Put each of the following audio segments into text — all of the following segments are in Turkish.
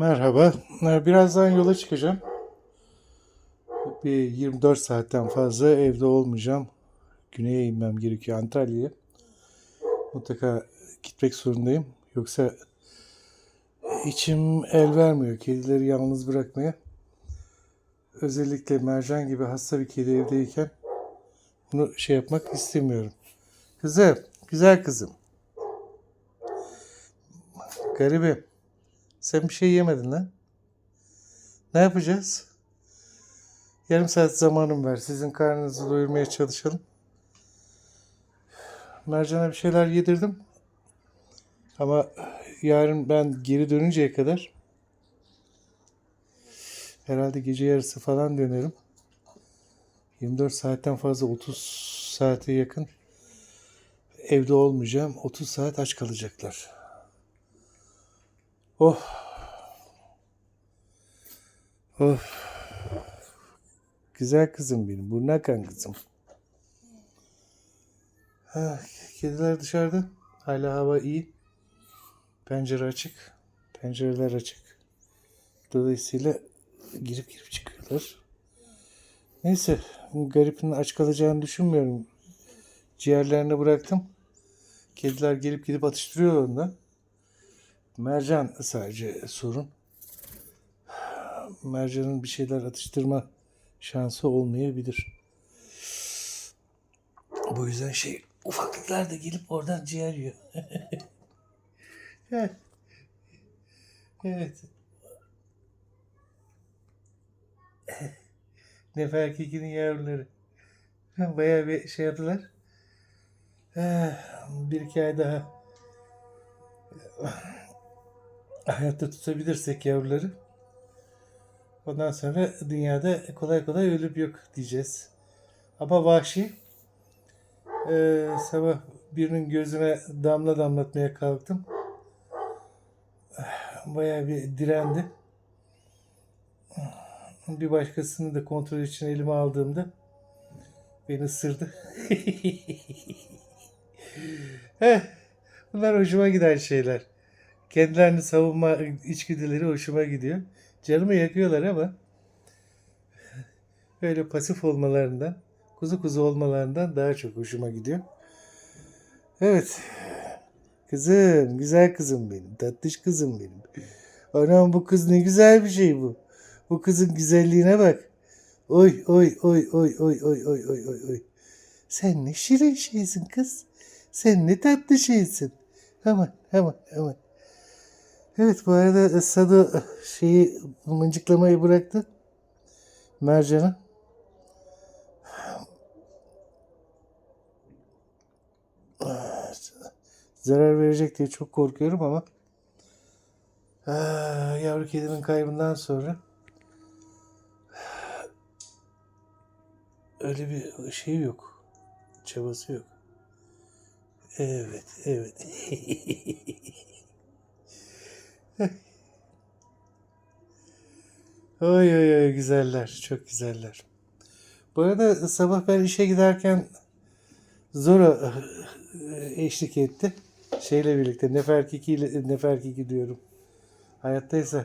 Merhaba. Ee, Birazdan yola çıkacağım. Bir 24 saatten fazla evde olmayacağım. Güney'e inmem gerekiyor Antalya'ya. Mutlaka gitmek zorundayım. Yoksa içim el vermiyor kedileri yalnız bırakmaya. Özellikle Mercan gibi hasta bir kedi evdeyken bunu şey yapmak istemiyorum. Kızım, güzel kızım. Garibim. Sen bir şey yemedin lan. Ne yapacağız? Yarım saat zamanım var. Sizin karnınızı doyurmaya çalışalım. Mercan'a bir şeyler yedirdim. Ama yarın ben geri dönünceye kadar herhalde gece yarısı falan dönerim. 24 saatten fazla 30 saate yakın evde olmayacağım. 30 saat aç kalacaklar. Oh. Of. Güzel kızım benim. Burnu akan kızım. Ha, kediler dışarıda. Hala hava iyi. Pencere açık. Pencereler açık. Dolayısıyla girip girip çıkıyorlar. Neyse. Garip'in aç kalacağını düşünmüyorum. Ciğerlerine bıraktım. Kediler gelip gidip atıştırıyor ondan. Mercan sadece sorun. Mercan'ın bir şeyler atıştırma şansı olmayabilir. Bu yüzden şey ufaklıklar da gelip oradan ciğer yiyor. Evet. evet. Nefer Keki'nin yavruları. Bayağı bir şey yaptılar. Bir iki ay daha hayatta tutabilirsek yavruları ondan sonra dünyada kolay kolay ölüp yok diyeceğiz. Ama vahşi Ee, sabah birinin gözüne damla damlatmaya kalktım. Bayağı bir direndi. Bir başkasını da kontrol için elime aldığımda beni ısırdı. Heh, Bunlar hoşuma giden şeyler. Kendilerini savunma içgüdüleri hoşuma gidiyor. Canımı yakıyorlar ama böyle pasif olmalarından, kuzu kuzu olmalarından daha çok hoşuma gidiyor. Evet. Kızım, güzel kızım benim. Tatlış kızım benim. Anam bu kız ne güzel bir şey bu. Bu kızın güzelliğine bak. Oy oy oy oy oy oy oy oy oy oy. Sen ne şirin şeysin kız. Sen ne tatlı şeysin. Aman aman aman. Evet bu arada Sado şeyi mıncıklamayı bıraktı. Mercan'ı. Zarar verecek diye çok korkuyorum ama Ah, yavru kedimin kaybından sonra öyle bir şey yok. Çabası yok. Evet, evet. Oy oy oy güzeller, çok güzeller. Bu arada sabah ben işe giderken Zora eh, eşlik etti. Şeyle birlikte, Neferkiki ile Neferkiki diyorum. Hayattaysa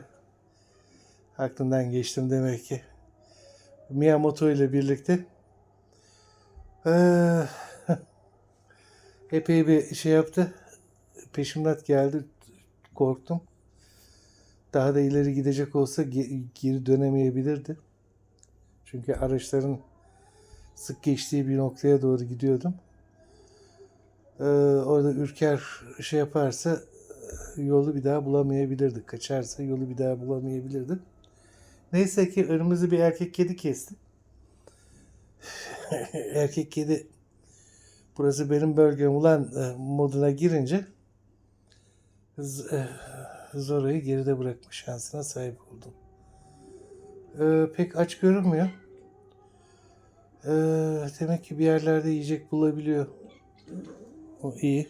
aklından geçtim demek ki. Miyamoto ile birlikte eee, epey bir şey yaptı. Peşimden geldi. Korktum. Daha da ileri gidecek olsa ge- geri dönemeyebilirdi. Çünkü araçların sık geçtiği bir noktaya doğru gidiyordum. Ee, orada ürker şey yaparsa e, yolu bir daha bulamayabilirdi. Kaçarsa yolu bir daha bulamayabilirdi. Neyse ki önümüzü bir erkek kedi kesti. erkek kedi burası benim bölgem ulan e, moduna girince z- e, Zora'yı geride bırakma şansına sahip oldum. Ee, pek aç görünmüyor. Ee, demek ki bir yerlerde yiyecek bulabiliyor. O iyi.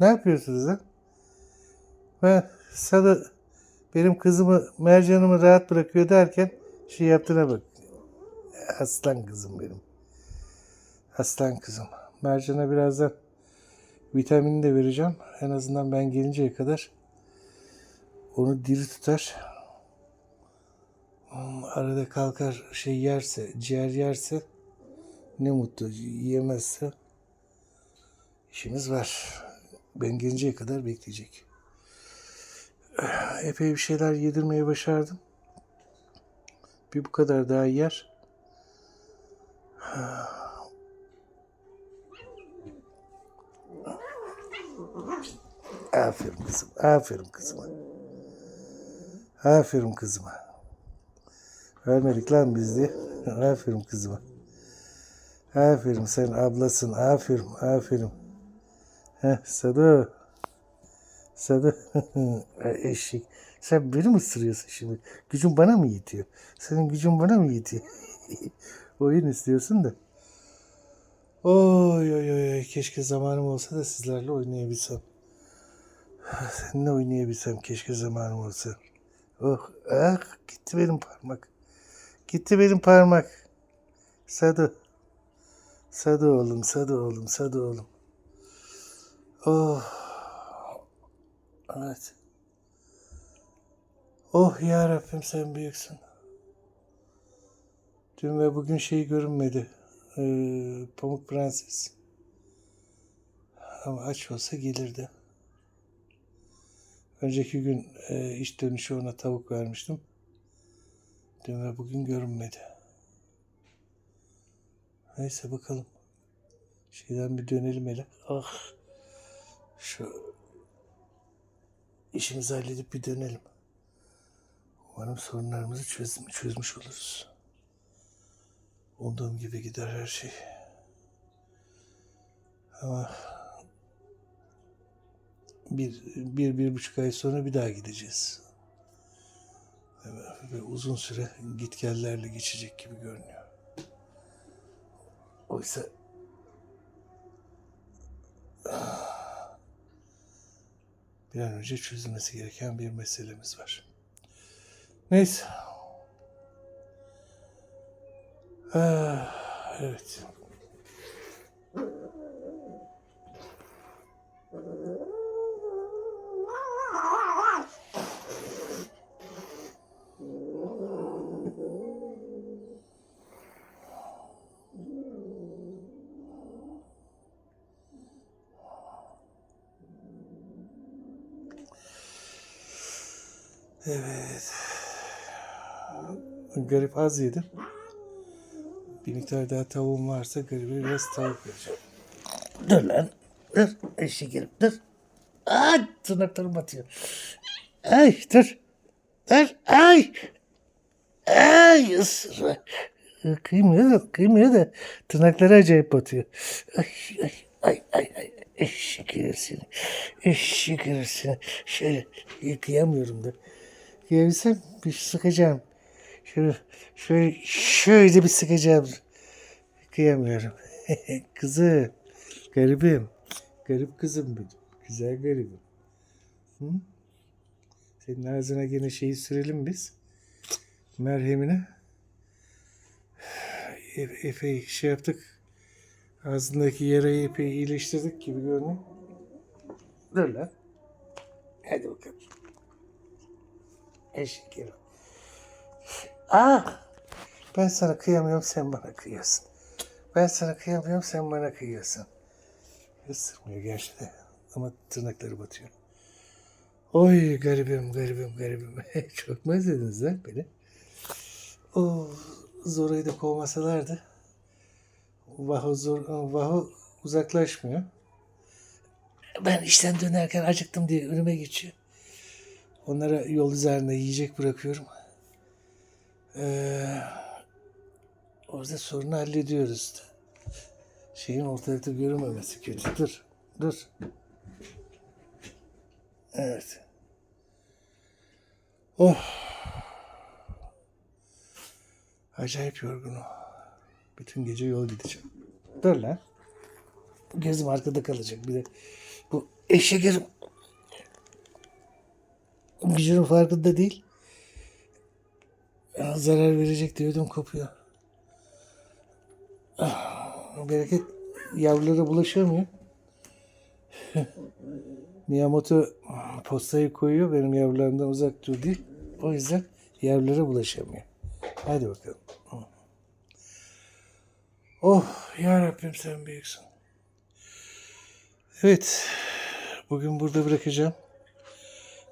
Ne yapıyorsunuz lan? Ha, sana benim kızımı mercanımı rahat bırakıyor derken şey yaptığına bak. Aslan kızım benim. Aslan kızım. Mercan'a birazdan vitamini de vereceğim. En azından ben gelinceye kadar onu diri tutar. Hmm, Arada kalkar şey yerse, ciğer yerse ne mutlu. Yiyemezse işimiz var. Ben gelinceye kadar bekleyecek. Epey bir şeyler yedirmeye başardım. Bir bu kadar daha yer. Aferin kızım. Aferin kızıma. Aferin kızıma. Vermedik lan biz diye. Aferin kızıma. Aferin sen ablasın. Aferin. Aferin. Heh. Sado. Ay, Eşek. Sen beni mi ısırıyorsun şimdi? Gücün bana mı yetiyor? Senin gücün bana mı yetiyor? Oyun istiyorsun da. Oy oy oy. Keşke zamanım olsa da sizlerle oynayabilsem. Seninle oynayabilsem keşke zamanım olsa. Oh ah gitti benim parmak. Gitti benim parmak. Sado. Sado oğlum, Sado oğlum, Sado oğlum. Oh. Evet. Oh ya Rabbim sen büyüksün. Dün ve bugün şey görünmedi. Ee, Pamuk Prenses. Ama aç olsa gelirdi. Önceki gün e, iş dönüşü ona tavuk vermiştim. Dün ve bugün görünmedi. Neyse bakalım. Şeyden bir dönelim hele. Ah. Şu işimizi halledip bir dönelim. Umarım sorunlarımızı çöz, çözmüş oluruz. Umduğum gibi gider her şey. Ama bir, bir, bir buçuk ay sonra bir daha gideceğiz. Ve uzun süre gitgellerle geçecek gibi görünüyor. Oysa bir an önce çözülmesi gereken bir meselemiz var. Neyse. Ah, evet. Evet. Garip az yedim. Bir miktar daha tavuğum varsa garibe biraz tavuk vereceğim. Dur lan. Dur. Eşek herif dur. Ay tırnaklarım batıyor. Ay dur. Dur. Ay. Ay ısır. Kıymıyor da, kıymıyor da tırnakları acayip batıyor. Ay ay ay ay ay. Eşek herif seni. Eşek. Şöyle yıkayamıyorum da. Yiyemsem bir sıkacağım. Şöyle, şöyle, şöyle bir sıkacağım. Kıyamıyorum. Kızım. Garibim. Garip kızım benim. Güzel garibim. Hı? Senin ağzına gene şeyi sürelim biz. Merhemine. E- epey şey yaptık. Ağzındaki yarayı epey iyileştirdik gibi görünüyor. Dur lan. Hadi bakalım. Eşek herif. Ah! Ben sana kıyamıyorum, sen bana kıyıyorsun. Ben sana kıyamıyorum, sen bana kıyıyorsun. Isırmıyor gerçi de. Ama tırnakları batıyor. Oy garibim, garibim, garibim. Çok mu özlediniz lan beni? O Zora'yı da kovmasalardı. Vaho, zor, Vaho uzaklaşmıyor. Ben işten dönerken acıktım diye önüme geçiyor. Onlara yol üzerinde yiyecek bırakıyorum. Ee, orada sorunu hallediyoruz. Şeyin ortalıkta görünmemesi kötü. Dur, dur. Evet. Oh. Acayip yorgunum. Bütün gece yol gideceğim. Dur lan. Gözüm arkada kalacak. Bir de bu eşek gücünün farkında değil. Ya, zarar verecek diye ödüm kopuyor. Ah, Bereket yavrulara bulaşamıyor. Miyamoto postayı koyuyor benim yavrularımdan uzak dur diye. O yüzden yavrulara bulaşamıyor. Hadi bakalım. Oh ya Rabbim sen büyüksün. Evet. Bugün burada bırakacağım.